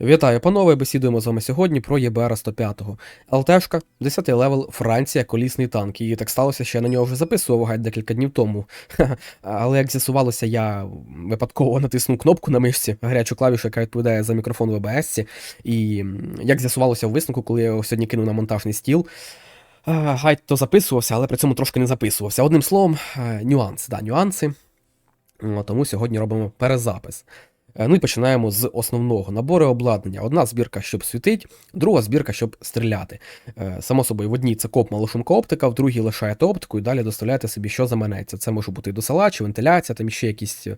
Вітаю, панове, бесідуємо з вами сьогодні про ЄБР 105. ЛТшка, 10 левел, Франція, колісний танк. І так сталося, що я на нього вже записував гайд декілька днів тому. Але як з'ясувалося, я випадково натиснув кнопку на мишці, гарячу клавішу, яка відповідає за мікрофон в ОБС. І як з'ясувалося в висновку, коли я його сьогодні кинув на монтажний стіл. Гайд то записувався, але при цьому трошки не записувався. Одним словом, е, нюанс, да, нюанси. Тому сьогодні робимо перезапис. Е, Ну і починаємо з основного набори обладнання. Одна збірка, щоб світить, друга збірка, щоб стріляти. Е, Само собою, в одній це коп малошумка оптика, в другій лишаєте оптику і далі доставляєте собі, що заманеться. Це може бути досилач, вентиляція, там ще якісь, е,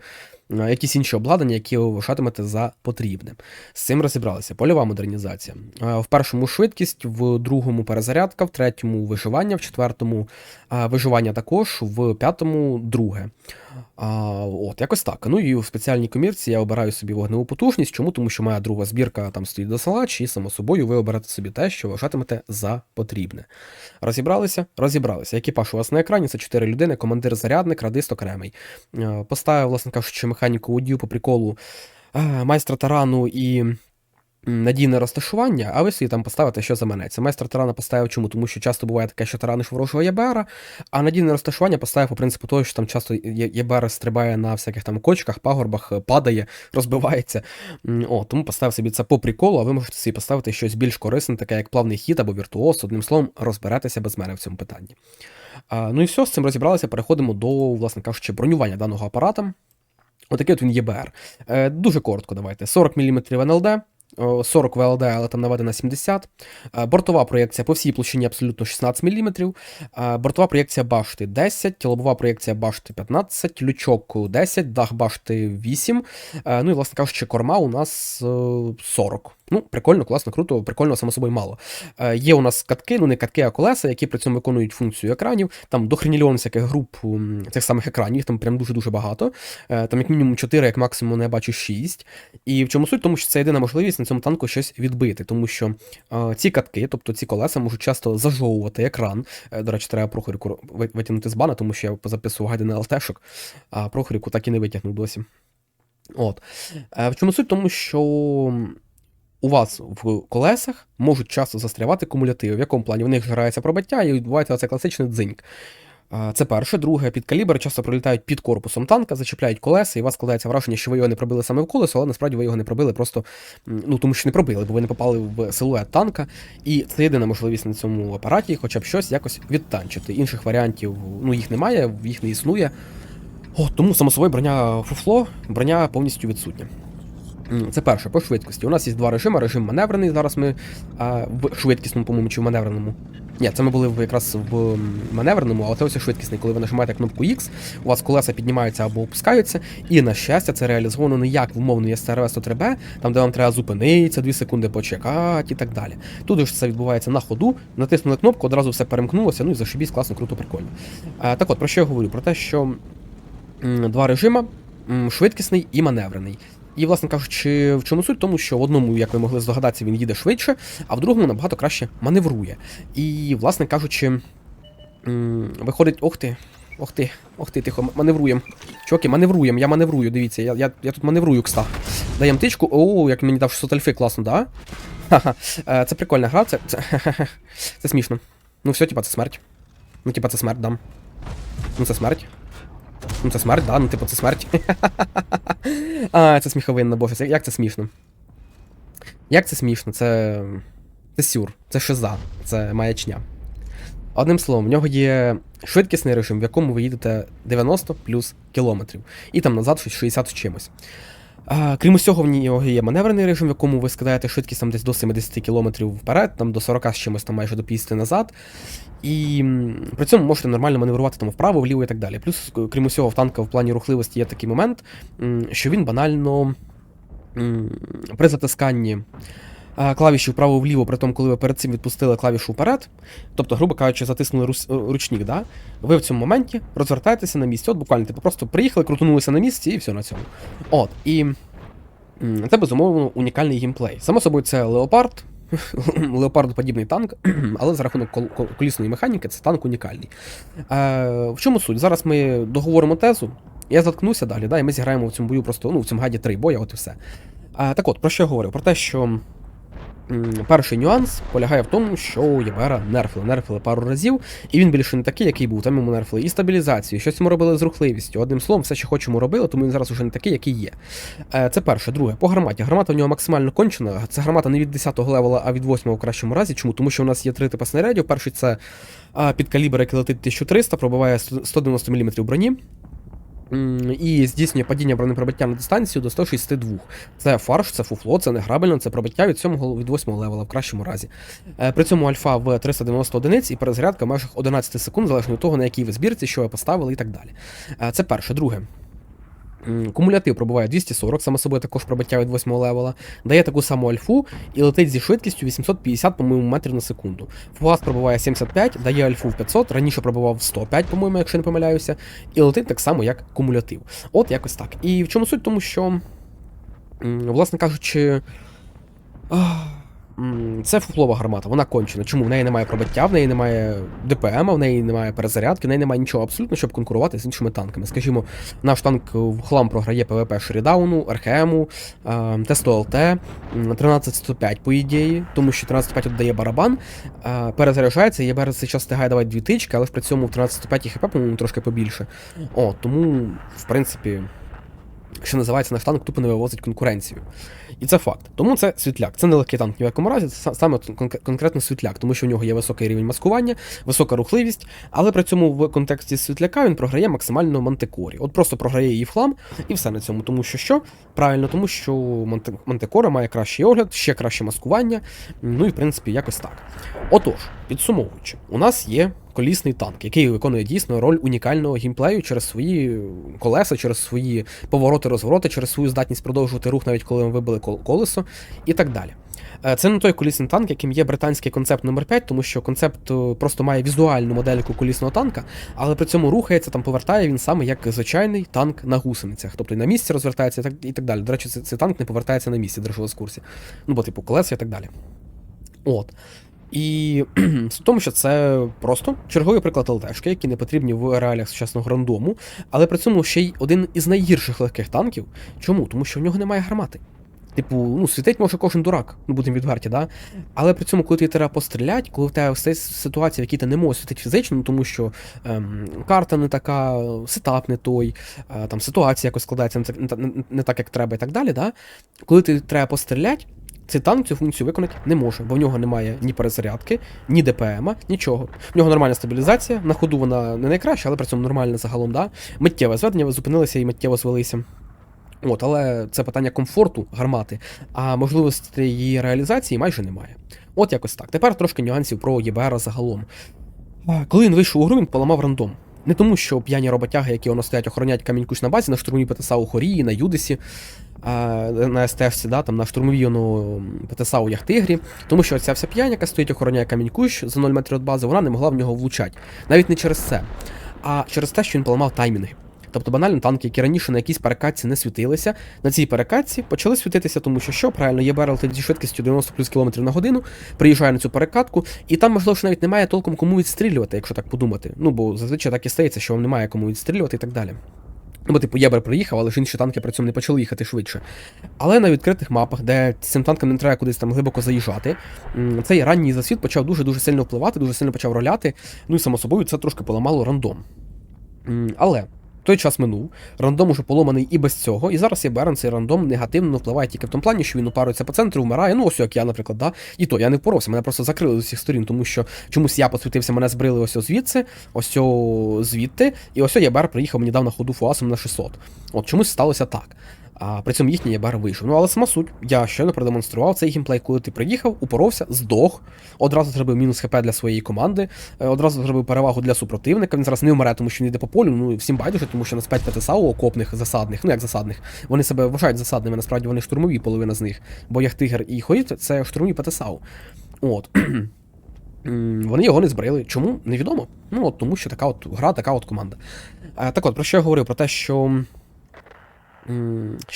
якісь інші обладнання, які ви вважатимете за потрібне. З цим розібралися. Польова модернізація. В першому швидкість, в другому перезарядка, в третьому виживання, в четвертому виживання також, в п'ятому друге. А, от, якось так. Ну і в спеціальній комірці я обираю собі вогневу потужність. Чому? Тому що моя друга збірка там стоїть досилач, і само собою ви оберете собі те, що вважатимете за потрібне. Розібралися? Розібралися. Екіпаж у вас на екрані це 4 людини, командир зарядник, радист окремий. Поставив, власне кажучи, механіку водію по приколу майстра тарану і. Надійне розташування, а ви собі там поставите, що заманеться. Майстер тарана поставив чому? Тому що часто буває таке, що тараниш ворожого ЄБРа, а надійне розташування поставив по принципу того, що там часто ЄБР стрибає на всяких там кочках, пагорбах, е, падає, розбивається. О, тому поставив собі це по приколу, а ви можете собі поставити щось більш корисне, таке як плавний хід або віртуоз. Одним словом, розберетеся без мене в цьому питанні. А, ну і все, з цим розібралися. Переходимо до, власне кажучи, бронювання даного апарата. Отакий от він ЄБР. Е, дуже коротко давайте. 40 мм НЛД, 40 ВЛД, але там наведена 70. Е, Бортова проєкція по всій площині абсолютно 16 мм. Е, Бортова проєкція башти 10, лобова проєкція башти 15, лючок 10, дах башти 8. Е, Ну і, власне кажучи, корма у нас е, 40. Ну, прикольно, класно, круто, прикольно, само собою мало. Е, Є у нас катки, ну не катки, а колеса, які при цьому виконують функцію екранів. Там до хренільйон всяких груп цих самих екранів, їх там прям дуже-дуже багато. Е, Там як мінімум 4, як максимум, не бачу 6. І в чому суть? Тому що це єдина можливість на цьому танку щось відбити, тому що е, ці катки, тобто ці колеса, можуть часто зажовувати екран. Е, До речі, треба Прохоріку ви- витягнути з бана, тому що я позаписував гайди на ЛТшок, а Прохоріку так і не витягнув досі. От. Е, В чому суть? Тому що у вас в колесах можуть часто застрявати кумулятиви. В якому плані? В них грається пробиття і відбувається оце класичний дзиньк. Це перше. Друге, під калібр часто пролітають під корпусом танка, зачіпляють колеса, і у вас складається враження, що ви його не пробили саме в колесо, але насправді ви його не пробили просто ну тому що не пробили, бо ви не попали в силует танка. І це єдина можливість на цьому апараті, хоча б щось якось відтанчити. Інших варіантів ну їх немає, їх не існує. О, тому само собою броня фуфло, броня повністю відсутня. Це перше, по швидкості. У нас є два режими. Режим маневрений. Зараз ми а, в швидкісному, по-моєму, чи в маневреному. Ні, це ми були якраз в маневреному, а це ось швидкісний, коли ви нажимаєте кнопку X, у вас колеса піднімаються або опускаються. І на щастя, це реалізовано не як в умовній STRV 103B, там де вам треба зупинитися, 2 секунди почекати і так далі. Тут ж це відбувається на ходу, натиснули кнопку, одразу все перемкнулося, ну і зашибісь, класно, круто, прикольно. А, так от, про що я говорю? Про те, що м, два режима швидкісний і маневрений. І, власне кажучи, в чому суть? Тому що в одному, як ви могли здогадатися, він їде швидше, а в другому набагато краще маневрує. І, власне кажучи, виходить, ох ти, ох ти, ох ти, тихо, маневруєм. Чуваки, маневруєм, я маневрую, дивіться, я, я, я тут маневрую, кста. Даєм тичку, о, як мені дав 600 альфи, класно, да? Ха-ха. Е, Це прикольна гра, це, це, це смішно. Ну все, типа, це смерть. Ну, типа, це смерть, дам. Ну, це смерть. Ну, це смерть, да, ну, типу, це смерть. а, це сміховинно, боже, це- як це смішно. Як це смішно? Це. Це сюр, це шиза, це маячня. Одним словом, в нього є швидкісний режим, в якому ви їдете 90 плюс кілометрів, і там назад щось 60 з чимось. А, крім усього, в нього є маневрений режим, в якому ви скидаєте швидкість там десь до 70 км вперед, там до 40 з чимось, там майже до 50 назад. І при цьому можете нормально маневрувати там вправо, вліво і так далі. Плюс, крім усього, в танка в плані рухливості є такий момент, що він банально при затисканні клавіші вправо-вліво, при тому, коли ви перед цим відпустили клавішу вперед, тобто, грубо кажучи, затиснули е, ручник, да? ви в цьому моменті розвертаєтеся на місці. От буквально, типу, просто приїхали, крутанулися на місці і все на цьому. От, і це безумовно унікальний геймплей. Само собою, це леопард. Леопардоподібний танк, але за рахунок кол- кол- колісної механіки це танк унікальний. Е, в чому суть? Зараз ми договоримо тезу, я заткнуся далі, да, і ми зіграємо в цьому бою просто ну, в цьому гаді три боя, от і все. А, так от, про що я говорив? Про те, що перший нюанс полягає в тому, що Єбера нерфили. Нерфили пару разів, і він більше не такий, який був. Там йому нерфили і стабілізацію, щось йому робили з рухливістю. Одним словом, все, що хочемо, робили, тому він зараз уже не такий, який є. Е, це перше. Друге, по гарматі. Гармата в нього максимально кончена. Це гармата не від 10-го левела, а від 8-го в кращому разі. Чому? Тому що у нас є три типи снарядів. Перший це під калібр, який летить 1300, пробиває 190 мм броні. І здійснює падіння бронепробиття на дистанцію до 162. Це фарш, це фуфло, це не грабельно, це пробиття від 7 від 8 левела в кращому разі. Е, При цьому альфа в 390 одиниць і перезарядка в межах 11 секунд, залежно від того, на якій ви збірці, що ви поставили і так далі. Е, Це перше. Друге. Кумулятив пробуває 240, саме собою також пробиття від 8 левела, дає таку саму альфу і летить зі швидкістю 850, по-моєму, метрів на секунду. Фугас пробуває 75, дає альфу в 500, раніше пробував 105, по-моєму, якщо не помиляюся, і летить так само, як кумулятив. От якось так. І в чому суть? Тому що, власне кажучи. ах, Це фуфлова гармата, вона кончена. Чому? В неї немає пробиття, в неї немає ДПМ, в неї немає перезарядки, в неї немає нічого абсолютно, щоб конкурувати з іншими танками. Скажімо, наш танк в хлам програє ПВП Шерідауну, РХМу, е, Т100ЛТ, м, 13-105, по ідеї, тому що 13-105 віддає барабан, е, перезаряджається, берез цей час встигає давати дві тички, але при цьому в 13-105 і ХП, по-моєму, трошки побільше. О, тому, в принципі. Що називається, наш танк тупо не вивозить конкуренцію. І це факт. Тому це світляк. Це не легкий танк ні в якому разі, це саме кон- конкретно світляк, тому що в нього є високий рівень маскування, висока рухливість, але при цьому в контексті світляка він програє максимально мантикорі. От просто програє її в хлам, і все на цьому. Тому що що? Правильно, тому що мантикора має кращий огляд, ще краще маскування. Ну і в принципі якось так. Отож, підсумовуючи, у нас є колісний танк, який виконує дійсно роль унікального геймплею через свої колеса, через свої повороти, розвороти, через свою здатність продовжувати рух, навіть коли ми вибили колесо, і так далі. Е, Це не той колісний танк, яким є британський концепт номер 5 тому що концепт е, просто має візуальну модельку колісного танка, але при цьому рухається, там повертає він саме як звичайний танк на гусеницях. Тобто на місці розвертається і так, далі. До речі, цей, танк не повертається на місці, держали з курсі. Ну, бо, типу, колеса і так далі. От. І в тому, що це просто черговий приклад ЛТшки, які не потрібні в реаліях сучасного рандому, але при цьому ще й один із найгірших легких танків. Чому? Тому що в нього немає гармати. Типу, ну, світить може кожен дурак, ну будемо відверті, да? Але при цьому, коли тобі треба постріляти, коли в тебе все ситуація, в якій ти не можеш світити фізично, ну, тому що ем, карта не така, сетап не той, е, там ситуація якось складається не, так- як треба, і так далі, да? коли ти треба постріляти, цей танк цю функцію виконати не може, бо в нього немає ні перезарядки, ні ДПМа, нічого. В нього нормальна стабілізація, на ходу вона не найкраща, але при цьому нормальна загалом, да? Миттєве зведення, зупинилися і миттєво звелися. От, але це питання комфорту гармати, а можливості її реалізації майже немає. От якось так. Тепер трошки нюансів про ЄБР загалом. Коли він вийшов у гру, він поламав рандом. Не тому, що п'яні роботяги, які воно стоять, охоронять камінькусь на базі, на штурмовій ПТСА у Хорії, на Юдисі, на СТФці, да, там, на штурмовій ну, ПТСА у Яхтигрі, тому що ця вся п'яня, яка стоїть, охороняє камінькущ за 0 метрів від бази, вона не могла в нього влучати. Навіть не через це, а через те, що він поламав таймінги. Тобто банально танки, які раніше на якійсь перекатці не світилися, на цій перекатці почали світитися, тому що що, правильно, є барел зі швидкістю 90 плюс км на годину, приїжджає на цю перекатку, і там, можливо, що навіть немає толком кому відстрілювати, якщо так подумати. Ну, бо зазвичай так і стається, що вам немає кому відстрілювати і так далі. Ну, бо, типу, Єбер приїхав, але ж інші танки при цьому не почали їхати швидше. Але на відкритих мапах, де цим танкам не треба кудись там глибоко заїжджати, цей ранній засвіт почав дуже-дуже сильно впливати, дуже сильно почав роляти. Ну і само собою це трошки поламало рандом. Але той час минув, рандом уже поломаний і без цього, і зараз є Берн, цей рандом негативно впливає тільки в тому плані, що він упарується по центру, вмирає. Ну, ось як я, наприклад, да. І то я не впоровся, мене просто закрили з усіх сторін, тому що чомусь я посвітився, мене збрили ось звідси, ось звідти, і ось ЄБР приїхав мені дав на ходу фуасом на 600. От чомусь сталося так. А при цьому їхній ЄБР вийшов. Ну але сама суть, я щойно продемонстрував цей геймплей, коли ти приїхав, упоровся, здох, одразу зробив мінус ХП для своєї команди, е, одразу зробив перевагу для супротивника. Він зараз не вмре, тому що він йде по полю. Ну всім байдуже, тому що на 5 ПТСАУ окопних засадних, ну як засадних, вони себе вважають засадними, насправді вони штурмові, половина з них. Бо Яхтигер і Хоріт це штурмові ПТСАУ. От. Вони його не збрили. Чому? Невідомо. Ну от тому, що така от гра, така от команда. А, так от, про що я говорив? Про те, що.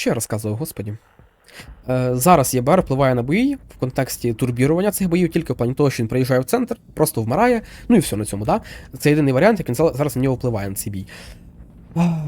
Я розказував, господі? Е, зараз ЄБР впливає на бої в контексті турбірування цих боїв, тільки в плані того, що він приїжджає в центр, просто вмирає, ну і все на цьому, да? Це єдиний варіант, як зараз на нього впливає на цей бій.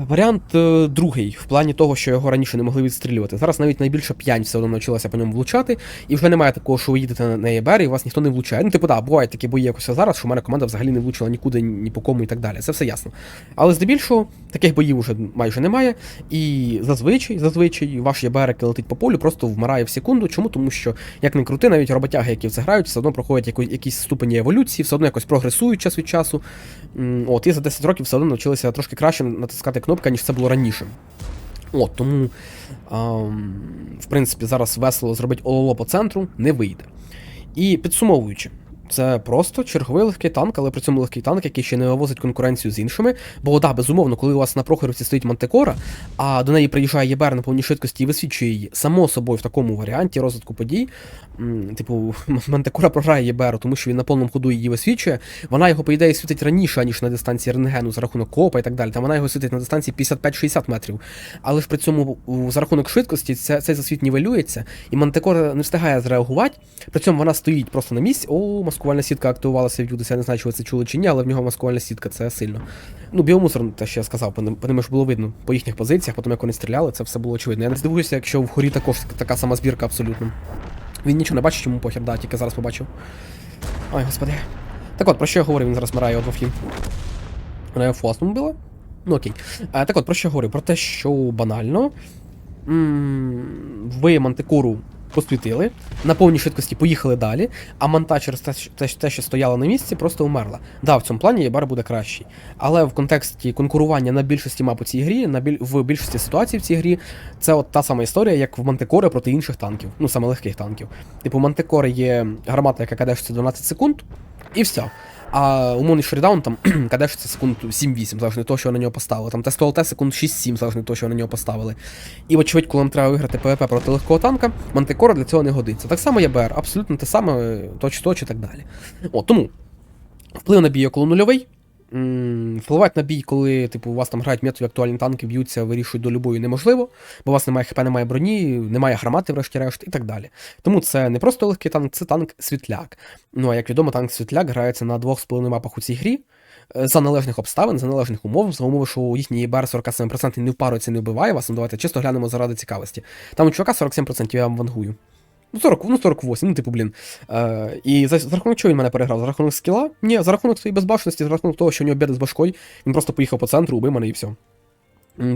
Варіант е, другий, в плані того, що його раніше не могли відстрілювати. Зараз навіть найбільша п'янь все одно навчилася по ньому влучати, і вже немає такого, що ви їдете на- ЄБР і вас ніхто не влучає. Ну, типу, да, бувають такі бої якось зараз, що в мене команда взагалі не влучила нікуди, ні по кому і так далі. Це все ясно. Але здебільшого таких боїв вже майже немає. І зазвичай, зазвичай, ваш ЄБР, який летить по полю, просто вмирає в секунду. Чому? Тому що, як не крути, навіть роботяги, які в це грають, все одно проходять яку, якісь ступені еволюції, все одно якось прогресують час від часу. От, і за 10 років все одно навчилися трошки краще натискати кнопки, ніж це було раніше. От, тому, ам, в принципі, зараз весело зробити ололо по центру не вийде. І підсумовуючи, це просто черговий легкий танк, але при цьому легкий танк, який ще не вивозить конкуренцію з іншими. Бо да, безумовно, коли у вас на Прохорівці стоїть Мантикора, а до неї приїжджає ЄБР на повній швидкості і висвічує її, само собою в такому варіанті розвитку подій. Типу, Мантикора програє ЄБР, тому що він на повному ходу її висвічує. Вона його, по ідеї, світить раніше, ніж на дистанції рентгену за рахунок копа і так далі. Там вона його світить на дистанції 55-60 метрів. Але ж при цьому за рахунок швидкості це, цей засвіт нівелюється, і Мантикора не встигає зреагувати. При цьому вона стоїть просто на місці. О, маскувальна сітка активувалася в Юдис. Я не знаю, чи ви це чули чи ні, але в нього маскувальна сітка, це сильно. Ну, біомусор, те, що я сказав, по ним, по ж було видно по їхніх позиціях, потім як вони стріляли, це все було очевидно. Я не здивуюся, якщо в хорі також така сама збірка абсолютно. Він нічого не бачить, йому похер, да, тільки зараз побачив. Ой, господи. Так от, про що я говорив, він зараз мирає одну флім. Вона його фласнум била? Ну окей. А, так от, про що я говорив? Про те, що банально. м, Ви мантикору посвітили, на повній швидкості поїхали далі, а манта через те, те, те, що стояла на місці, просто умерла. Да, в цьому плані Єбар буде кращий. Але в контексті конкурування на більшості мап у цій грі, на біль... в більшості ситуацій в цій грі, це от та сама історія, як в Мантикори проти інших танків, ну саме легких танків. Типу, Мантикори є гармата, яка кадешиться 12 секунд, і все. А умовний шрідаун там кадешиться секунд 7-8, залежно від того, що на нього поставили. Там Тесто ЛТ секунд 6-7, залежно від того, що на нього поставили. І очевидь, коли нам треба виграти ПВП проти легкого танка, Мантикора для цього не годиться. Так само є БР, абсолютно те саме, точ-точ і так далі. О, тому вплив на бій около нульовий. Впливати на бій, коли типу, у вас там грають метові актуальні танки, б'ються, вирішують долю бою неможливо, бо у вас немає хп, немає броні, немає гармати, врешті-решт, і так далі. Тому це не просто легкий танк, це танк світляк. Ну а як відомо, танк світляк грається на двох з половиною мапах у цій грі. е, За належних обставин, за належних умов, за умови, що їхній ЄБР 47% не впарується, не вбиває вас. Ну давайте чисто глянемо заради цікавості. Там у чувака 47% я вам вангую. Ну, 40, ну 48, ну, типу, блін. Е, і за, за рахунок чого він мене переграв? За рахунок скіла? Ні, за рахунок своєї безбашеності, за рахунок того, що у нього біди з башкою, він просто поїхав по центру, убив мене і все.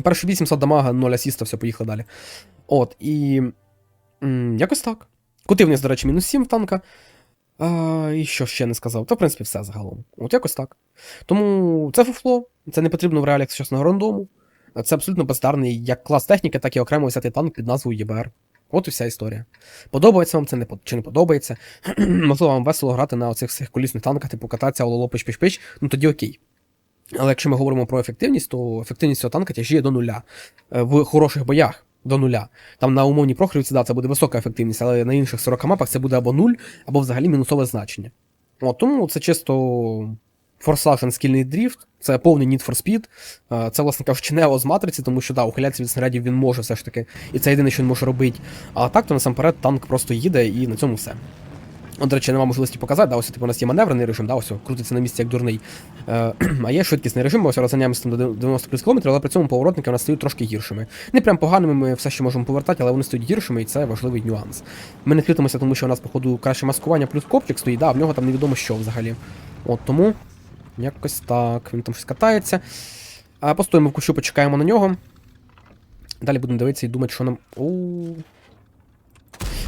Перші 800 дамага, 0 асіста, все, поїхав далі. От, і. м, якось так. Кути вниз, до речі, мінус 7 в танка. А, і що ще не сказав? Та, в принципі, все загалом. От якось так. Тому це фуфло, це не потрібно в реаліях сучасного рандому. Це абсолютно бездарний як клас техніки, так і окремо взяти танк під назвою ЄБР. От і вся історія. Подобається вам це не чи не подобається. Можливо, вам весело грати на оцих всіх колісних танках, типу кататися, ололо пич пич пич ну тоді окей. Але якщо ми говоримо про ефективність, то ефективність цього танка тяжіє до нуля. Е, В хороших боях до нуля. Там на умовній прохорівці, да, це буде висока ефективність, але на інших 40 мапах це буде або нуль, або взагалі мінусове значення. От, тому це чисто форсаж скільний дріфт, це повний Need for Speed. Е, Це, власне кажучи, Нео з матриці, тому що да, ухилятися від снарядів він може все ж таки, і це єдине, що він може робити. А так, то насамперед танк просто їде і на цьому все. От, до речі, нема можливості показати, да, ось типу, у нас є маневрений режим, да, ось крутиться на місці як дурний. Е, а є швидкісний режим, ми ось розганяємося до 90 плюс км, але при цьому поворотники у нас стають трошки гіршими. Не прям поганими, ми все ще можемо повертати, але вони стають гіршими, і це важливий нюанс. Ми не світимося, тому що у нас, походу, краще маскування плюс копчик стоїть, да, а в нього там невідомо що взагалі. От тому якось так. Він там щось катається. А постоїмо в кущу, почекаємо на нього. Далі будемо дивитися і думати, що нам. Оу.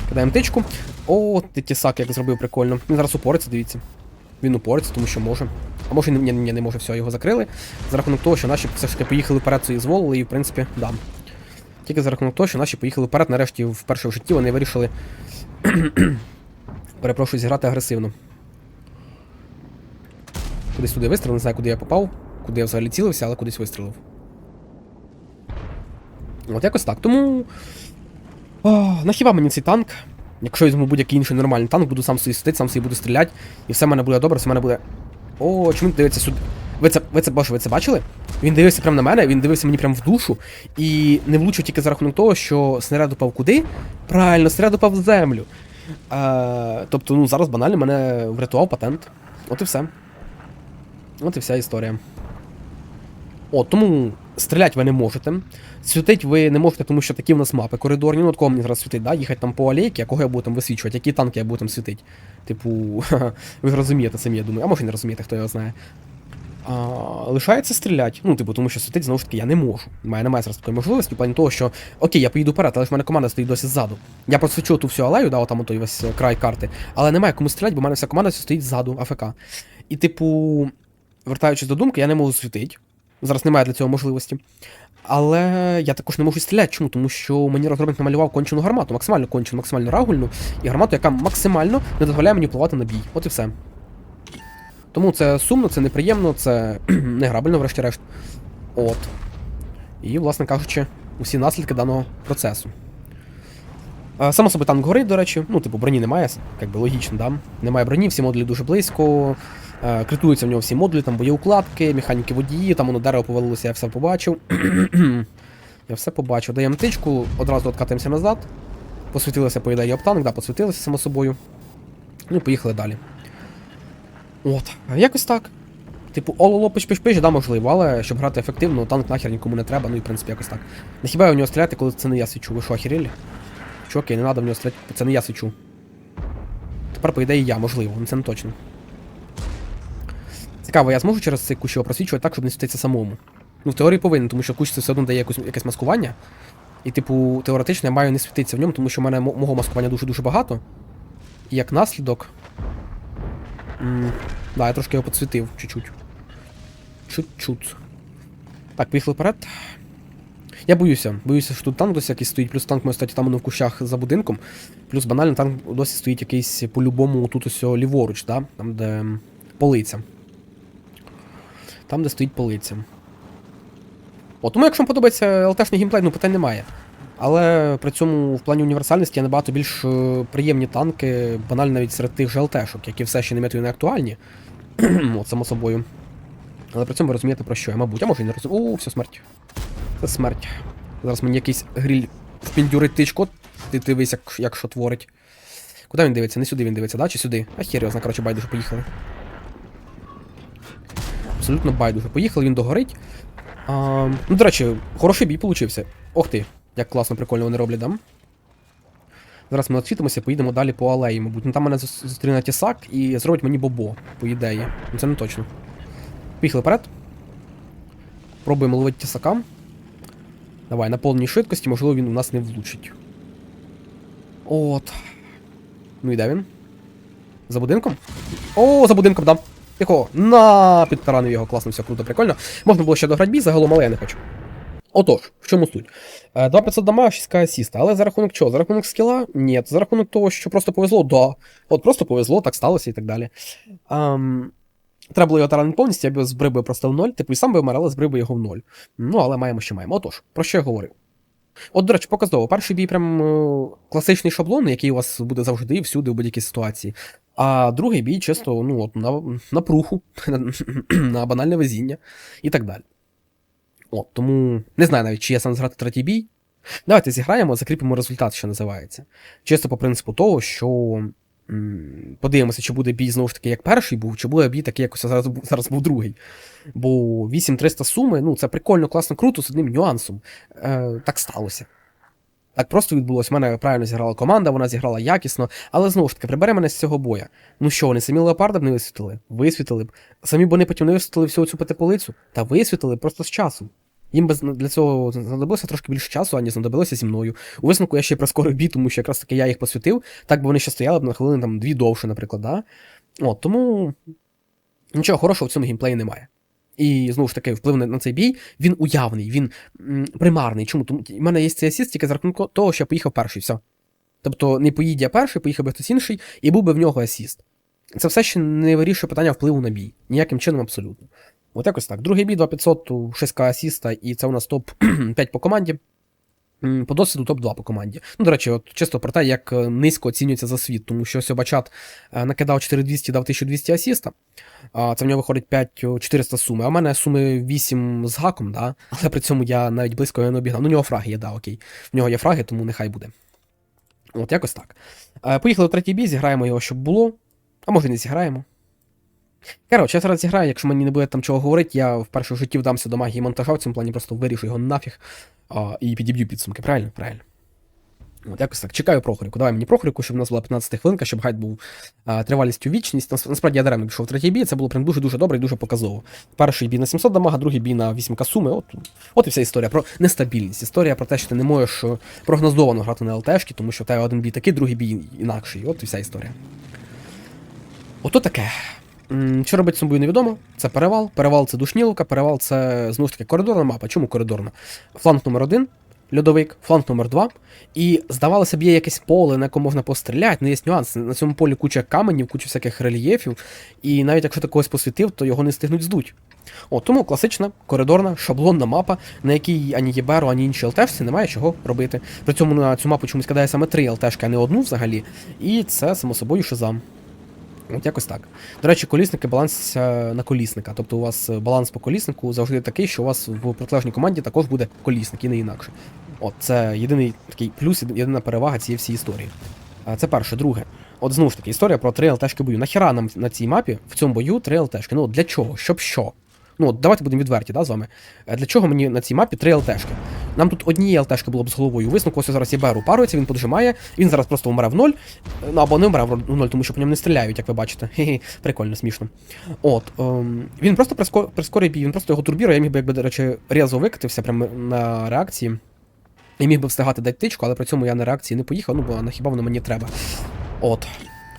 Кидаємо тичку. О, ти тісак як зробив прикольно. Він зараз упориться, дивіться. Він упориться, тому що може. А може ні, ні, не може, все, його закрили. За рахунок того, що наші все ж таки поїхали вперед і зволили, і в принципі, да. Тільки за рахунок того, що наші поїхали вперед, нарешті вперше в житті вони вирішили. Перепрошую, зіграти агресивно. Кудись туди вистрілив, не знаю, куди я попав, куди я взагалі цілився, але кудись вистрілив. От якось так. Тому. О, нахіба мені цей танк? Якщо візьму будь-який інший нормальний танк, буду сам собі сидіти, сам собі буду стріляти, і все в мене буде добре, все в мене буде. О, чому він дивиться сюди? Ви це, ви це, боже, ви це бачили? Він дивився прямо на мене, він дивився мені прямо в душу і не влучив тільки за рахунок того, що снаряд упав куди? Правильно, снаряд упав в землю. А, тобто, ну зараз банально мене врятував патент. От і все. От і вся історія. О, тому Стріляти ви не можете. Світить ви не можете, тому що такі в нас мапи коридорні. Ну, от кого мені зараз світить, да? їхати там по алейки, а кого я буду там висвічувати, які танки я буду там світити. Типу, ви розумієте самі, я думаю, а може і не розумієте, хто його знає. А, лишається стріляти. Ну, типу, тому що світить, знову ж таки, я не можу. У немає зараз такої можливості, в плані того, що окей, я поїду вперед, але ж в мене команда стоїть досі ззаду. Я просвічу ту всю алею, да, отам той весь е, край карти, але немає кому стріляти, бо в мене вся команда стоїть ззаду, АФК. І, типу, вертаючись до думки, я не можу світити. Зараз немає для цього можливості. Але я також не можу стріляти. Чому? Тому що мені розробник намалював кончену гармату, максимально кончену, максимально рагульну, і гармату, яка максимально не дозволяє мені впливати на бій. От і все. Тому це сумно, це неприємно, це неграбельно, врешті-решт. От. І, власне кажучи, усі наслідки даного процесу. Е, Само собі танк горить, до речі, ну, типу, броні немає, як би логічно, да? Немає броні, всі модулі дуже близько. Е, Критуються в нього всі модулі, там боєукладки, механіки водії, там воно дерево повалилося, я все побачив. я все побачив. Даємо тичку, одразу откатуємося назад. Посвітилося, по ідеї, об танк, да, посвітилося само собою. Ну і поїхали далі. От, якось так. Типу, ололо пиш пиш пиш да, можливо, але щоб грати ефективно, танк нахер нікому не треба, ну і в принципі якось так. Не хіба я в нього стріляти, коли це не я свічу? Ви що, охерели? Чуваки, не треба в нього стріляти, це не я свічу. Тепер, по ідеї, я, можливо, це не точно. Цікаво, я зможу через цей кущ його просвічувати так, щоб не світитися самому. Ну, в теорії повинен, тому що кущ це все одно дає якусь, якесь маскування. І, типу, теоретично я маю не світитися в ньому, тому що в мене мого маскування дуже-дуже багато. І як наслідок. М, да, я трошки його підсвітив, чуть-чуть. Чуть-чуть. Так, поїхали вперед. Я боюся, боюся, що тут танк досі якийсь стоїть, плюс танк може стати там воно в кущах за будинком, плюс банально танк досі стоїть якийсь по-любому тут ось ліворуч, да? там де полиця. Там, де стоїть полиця. О, тому якщо вам подобається ЛТшний геймплей, ну питань немає. Але при цьому в плані універсальності є набагато більш е, приємні танки, банально навіть серед тих же ЛТшок, які все ще не метою не актуальні. От, само собою. Але при цьому ви розумієте про що я, мабуть, а може і не розумію. О, все смерть. Смерть. Зараз мені якийсь гриль впіндюрить тичко. Ти дивись, як, як що творить. Куди він дивиться? Не сюди він дивиться, да? Чи сюди? А хер його коротше, байдуже, поїхали. Абсолютно байдуже. Поїхали, він догорить. А, ну, до речі, хороший бій получився. Ох ти, як класно, прикольно вони роблять, да? Зараз ми відсвітимося, поїдемо далі по алеї, мабуть. Ну там мене зустріне тісак і зробить мені бобо, по ідеї. Ну це не точно. Поїхали вперед. Пробуємо ловити тісака. Давай, на повній швидкості, можливо, він у нас не влучить. От. Ну і де він? За будинком? О, за будинком, да. Якого? На, підтаранив його, класно, все круто, прикольно. Можна було ще дограти бій, загалом, але я не хочу. Отож, в чому суть? Е, 2500 дама, 6к асіста. Але за рахунок чого? За рахунок скіла? Ні. За рахунок того, що просто повезло, да. От просто повезло, так сталося і так далі. Ам... Треба було його таранити повністю, я б його просто в ноль, типу і сам би вмер, але збрив би його в ноль. Ну, але маємо, що маємо. Отож, про що я говорив? От, до речі, показово. Перший бій прям е, класичний шаблон, який у вас буде завжди і всюди у будь-якій ситуації. А другий бій чисто ну, от, на, на пруху, на банальне везіння і так далі. От, тому не знаю навіть, чи є сенс грати третій бій. Давайте зіграємо, закріпимо результат, що називається. Чисто по принципу того, що подивимося, чи буде бій знову ж таки як перший був, чи буде бій такий, як зараз, зараз був другий. Бо 8300 суми, ну це прикольно, класно, круто, з одним нюансом. Е, так сталося. Так просто відбулося. У мене правильно зіграла команда, вона зіграла якісно, але знову ж таки, прибере мене з цього боя. Ну що, вони самі леопарда б не висвітили? Висвітили б. Самі б вони потім не висвітили всю цю п'ятиполицю? Та висвітили просто з часом. Їм би для цього знадобилося трошки більше часу, ані знадобилося зі мною. У висновку я ще прискорив бій, тому що якраз таки я їх посвятив, так би вони ще стояли б на хвилини там дві довше, наприклад, да? От, тому нічого хорошого в цьому геймплеї немає. І знову ж таки, вплив на, цей бій, він уявний, він примарний. Чому? Тому в мене є цей асіст тільки за рахунок того, що я поїхав перший, все. Тобто не поїдь я перший, поїхав би хтось інший, і був би в нього асіст. Це все ще не вирішує питання впливу на бій. Ніяким чином абсолютно. От якось так. Другий бій 2500, 6к асіста, і це у нас топ-5 по команді. По досвіду топ-2 по команді. Ну, до речі, от чисто про те, як е, низько оцінюється за світ, тому що Сьобачат е, накидав 4200, дав 1200 асіста. Це в нього виходить 5400 суми. А в мене суми 8 з гаком, да? але при цьому я навіть близько його не обігнав. Ну, у нього фраги є, да, окей. В нього є фраги, тому нехай буде. От якось так. Е, Поїхали в третій бій, зіграємо його, щоб було. А може не зіграємо. Коротше, я зараз зіграю, якщо мені не буде там чого говорити, я в першу житті вдамся до магії монтажа в цьому плані просто вирішу його нафіг а, і підіб'ю підсумки. Правильно? Правильно. От якось так. Чекаю Прохорівку. Давай мені Прохорівку, щоб у нас була 15 хвилинка, щоб гайд був а, тривалістю вічність. Насправді я даремно пішов в третій бій, це було прям дуже-дуже добре і дуже показово. Перший бій на 700 дамага, другий бій на 8 касуми. От, от і вся історія про нестабільність. Історія про те, що ти не можеш е, прогнозовано грати на ЛТшки, тому що в тебе один бій такий, другий бій інакший. От і вся історія. Ото таке. Що робить з цим бою невідомо. Це перевал. Перевал це душнілка, перевал це знову ж таки коридорна мапа. Чому коридорна? Фланг номер один, льодовик, фланг номер два. І здавалося б, є якесь поле, на якому можна постріляти, але є нюанс. На цьому полі куча каменів, куча всяких рельєфів, і навіть якщо ти когось посвітив, то його не встигнуть здуть. О, тому класична, коридорна, шаблонна мапа, на якій ані Єберо, ані інші ЛТшці немає чого робити. При цьому на цю мапу чомусь кидає саме три ЛТшки, а не одну взагалі. І це, само собою, шизам. От якось так. До речі, колісники баланс е, на колісника. Тобто у вас е, баланс по коліснику завжди такий, що у вас в протилежній команді також буде колісник і не інакше. От це єдиний такий плюс, єдина перевага цієї всієї історії. Це перше, друге. От знову ж таки, історія про три ЛТшки бою. Нахіра нам на цій мапі в цьому бою три ЛТшки? Ну для чого? Щоб що? Ну, от давайте будемо відверті, да, з вами. Е, Для чого мені на цій мапі три ЛТшки? Нам тут однієї ЛТшки було б з головою. Висновку ось зараз є беру парується, він поджимає, він зараз просто вмре в ноль. Ну або не вмре в ноль, тому що по ньому не стріляють, як ви бачите. Хе-хе, прикольно, смішно. От, ем, він просто прискор... прискорює бій, він просто його турбірує, я міг би, якби, до речі, різо викатився прямо на реакції. І міг би встигати дати тичку, але при цьому я на реакції не поїхав, ну бо на хіба воно мені треба. От.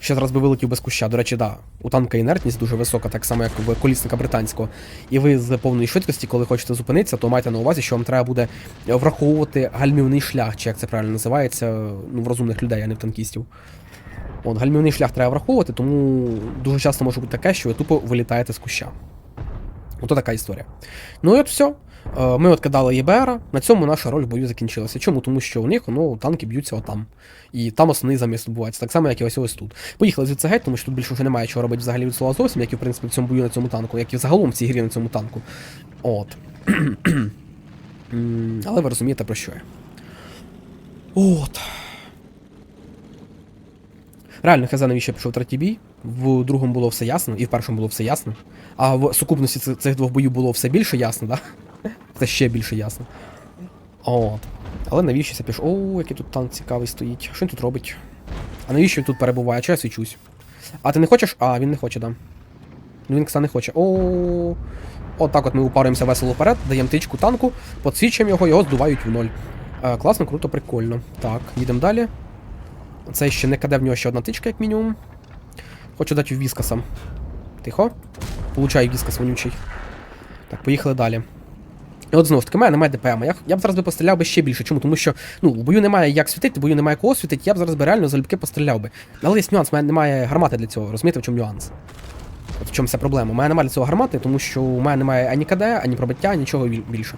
Ще зараз би вилетів без куща. До речі, да, у танка інертність дуже висока, так само, як в колісника британського. І ви з повної швидкості, коли хочете зупинитися, то майте на увазі, що вам треба буде враховувати гальмівний шлях, чи як це правильно називається, ну, в розумних людей, а не в танкістів. От, гальмівний шлях треба враховувати, тому дуже часто може бути таке, що ви тупо вилітаєте з куща. Ото така історія. Ну і от все. Е, Ми от кидали ЄБР, на цьому наша роль в бою закінчилася. Чому? Тому що у них ну, танки б'ються отам. І там основний заміс відбувається, так само, як і ось ось тут. Поїхали звідси геть, тому що тут більше вже немає чого робити взагалі від слова зовсім, як і в принципі в цьому бою на цьому танку, як і загалом в цій грі на цьому танку. От. Але ви розумієте про що я. От. Реально, хз, навіщо пішов третій бій. В другому було все ясно, і в першому було все ясно. А в сукупності цих двох боїв було все більше ясно, да? Це ще більше ясно. От. Але навіщо це пішов? О, який тут танк цікавий стоїть. Що він тут робить? А навіщо він тут перебуває? Чи я свічусь? А ти не хочеш? А, він не хоче, да. Ну він, кстати, не хоче. О. От так от ми упаруємося весело вперед, даємо тичку танку, подсвічуємо його, його здувають в ноль. Е, класно, круто, прикольно. Так, їдемо далі. Це ще не каде в нього ще одна тичка, як мінімум. Хочу дати віскаса. Тихо. Получаю віскас вонючий. Так, поїхали далі. От знову ж таки, мене немає ДПМ. Я, я б зараз би постріляв би ще більше. Чому? Тому що ну, в бою немає як світити, в бою немає кого світити, я б зараз би реально залюбки постріляв би. Але є нюанс, в мене немає гармати для цього. Розумієте, в чому нюанс? От в чому вся проблема. У мене немає для цього гармати, тому що у мене немає ані КД, ані пробиття, нічого більше.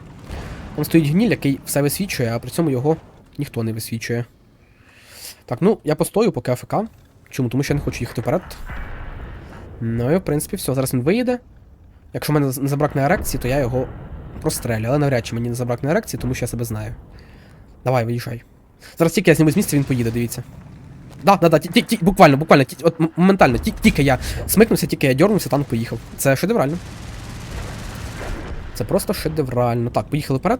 Там стоїть гніль, який все висвічує, а при цьому його ніхто не висвічує. Так, ну, я постою поки АФК. Чому? Тому що я не хочу їхати вперед. Ну і в принципі все, зараз він виїде. Якщо в мене не забракне ерекції, то я його прострелю. Але навряд чи мені не забракне ерекції, тому що я себе знаю. Давай, виїжджай. Зараз тільки я зніму з місця, він поїде, дивіться. Да, да, да, ті, ті, буквально, буквально, ті, от моментально, ті, тільки я смикнувся, тільки я дьорнувся, танк поїхав. Це шедеврально. Це просто шедеврально. Так, поїхали вперед.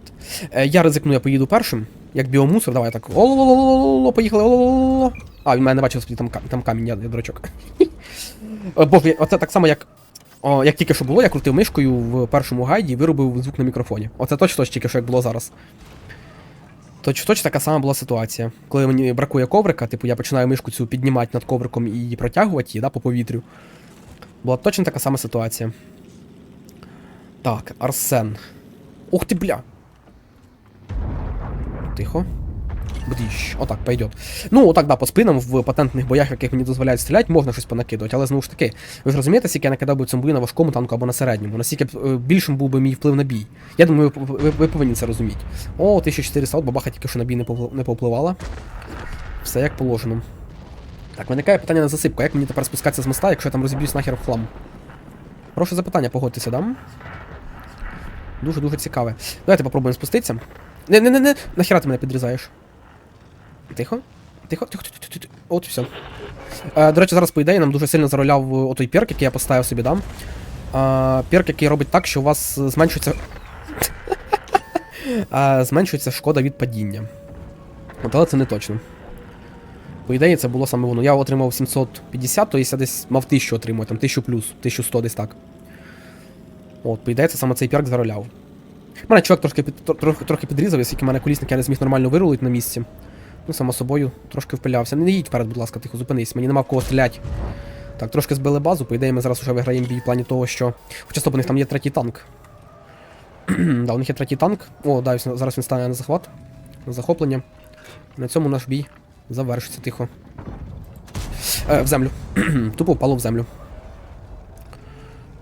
Е, я ризикну, я поїду першим. Як біомусор, давай так. Ололололололо, поїхали. Олололололо. А, він мене не бачив, там, там камінь, я, я дурачок. Боже, оце так само, як. О, як тільки що було, я крутив мишкою в першому гайді і виробив звук на мікрофоні. Оце точно ж тільки що як було зараз. Точ, точно така сама була ситуація. Коли мені бракує коврика, типу я починаю мишку цю піднімати над ковриком і протягувати її да, по повітрю. Була точно така сама ситуація. Так, Арсен. Ух ти, бля. Тихо. Бдіщ. Отак, пойдет. Ну, отак, да, по спинам в патентних боях, яких мені дозволяють стріляти, можна щось понакидувати, але знову ж таки, ви ж розумієте, скільки я накидав би в бою на важкому танку або на середньому, наскільки б, е, більшим був би мій вплив на бій. Я думаю, ви, ви, ви повинні це розуміти. О, 1400, от бабаха тільки що на бій не, повпли- не повпливала. Все як положено. Так, виникає питання на засипку. Як мені тепер спускатися з моста, якщо я там розіб'юсь нахер в хлам? Хороше запитання, погодьтеся, дам? Дуже-дуже цікаве. Давайте попробуємо спуститися. Не, не, не, не, нахера ти мене підрізаєш? Тихо. Тихо, тихо, тихо, тихо, тихо. От і все. Е, до речі, зараз, по ідеї, нам дуже сильно зароляв е, отой перк, який я поставив собі дам. Е, перк, який робить так, що у вас зменшується. е, зменшується шкода від падіння. От, але це не точно. По ідеї, це було саме воно. Я отримав 750, то я десь мав 1000 отримувати, там 1000 плюс, 1100 десь так. От, по ідеї, це саме цей перк зароляв. Мене чувак трошки, під, трохи, трохи підрізав, оскільки мене колісник я не зміг нормально вирулити на місці. Ну, само собою, трошки впилявся. Не їдь вперед, будь ласка, тихо, зупинись, мені нема в кого стріляти. Так, трошки збили базу, по ідеї, ми зараз вже виграємо бій в плані того, що. Хоча стоп, у них там є третій танк. да, у них є третій танк. О, да, зараз він стане на захват. На захоплення. На цьому наш бій завершиться тихо. Е, в землю. Тупо впало в землю.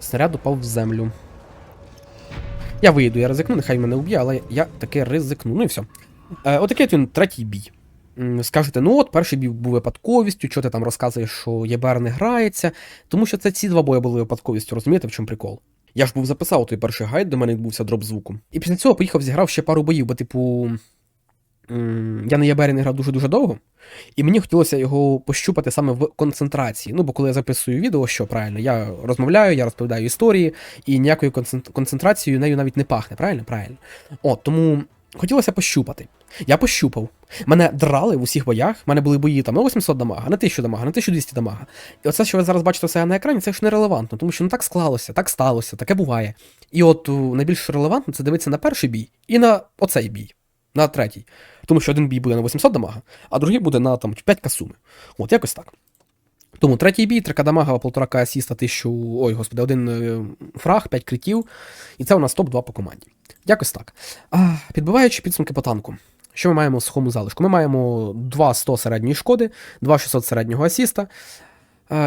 Снаряд упав в землю. Я вийду, я ризикну, нехай мене уб'є, але я таки ризикну. Ну і все. Е, отакий от він третій бій. Скажете, ну от перший бій був випадковістю, що ти там розказуєш, що ЄБР не грається, тому що це ці два бої були випадковістю, розумієте, в чому прикол? Я ж був записав той перший гайд, де мене відбувся дроп звуку. І після цього поїхав, зіграв ще пару боїв, бо, типу, я на ЄБР не грав дуже-дуже довго, і мені хотілося його пощупати саме в концентрації. Ну, бо коли я записую відео, що правильно, я розмовляю, я розповідаю історії, і ніякою концентрацією нею навіть не пахне, правильно? Правильно. От, тому хотілося пощупати. Я пощупав. Мене драли в усіх боях. У мене були бої там на 800 дамага, на 1000 дамага, на 1200 дамага. І оце, що ви зараз бачите все на екрані, це ж нерелевантно, тому що ну так склалося, так сталося, таке буває. І от найбільш релевантно це дивитися на перший бій і на оцей бій, на третій. Тому що один бій буде на 800 дамага, а другий буде на там 5 касуми. От якось так. Тому третій бій, 3 дамага, 1,5 асіста, 1000, ой, господи, один е, фраг, 5 критів. І це у нас топ-2 по команді. Якось так. А, підбиваючи підсумки по танку. Що ми маємо в сухому залишку? Ми маємо 2,100 середньої шкоди, 2,600 середнього асіста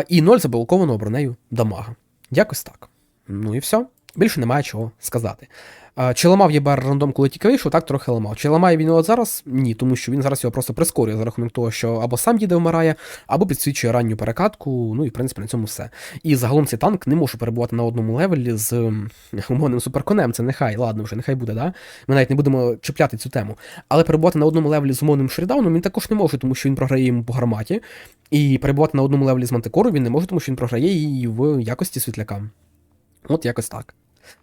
і 0 заблокованого бронею дамага. Якось так. Ну і все. Більше немає чого сказати. Чи ламав ЄБР рандом, коли тільки вийшов, так трохи ламав. Чи ламає він його зараз? Ні, тому що він зараз його просто прискорює за рахунок того, що або сам їде вмирає, або підсвічує ранню перекатку. Ну і в принципі на цьому все. І загалом цей танк не може перебувати на одному левелі з умовним суперконем. Це нехай, ладно, вже нехай буде, да? Ми навіть не будемо чіпляти цю тему. Але перебувати на одному левелі з умовним шрідауном він також не може, тому що він програє йому по гарматі. І перебувати на одному левелі з мантикору він не може, тому що він програє її в якості світляка. От якось так.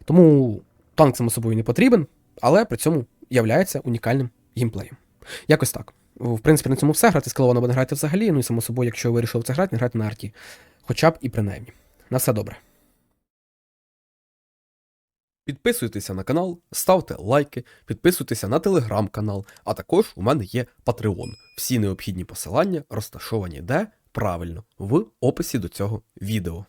Тому танк само собою не потрібен, але при цьому являється унікальним геймплеєм. Якось так. В принципі, на цьому все. Грати з Келована не грати взагалі. Ну і само собою, якщо ви вирішили це грати, не грати на арті. Хоча б і принаймні. На все добре. Підписуйтеся на канал, ставте лайки, підписуйтеся на телеграм-канал, а також у мене є Patreon. Всі необхідні посилання розташовані де правильно в описі до цього відео.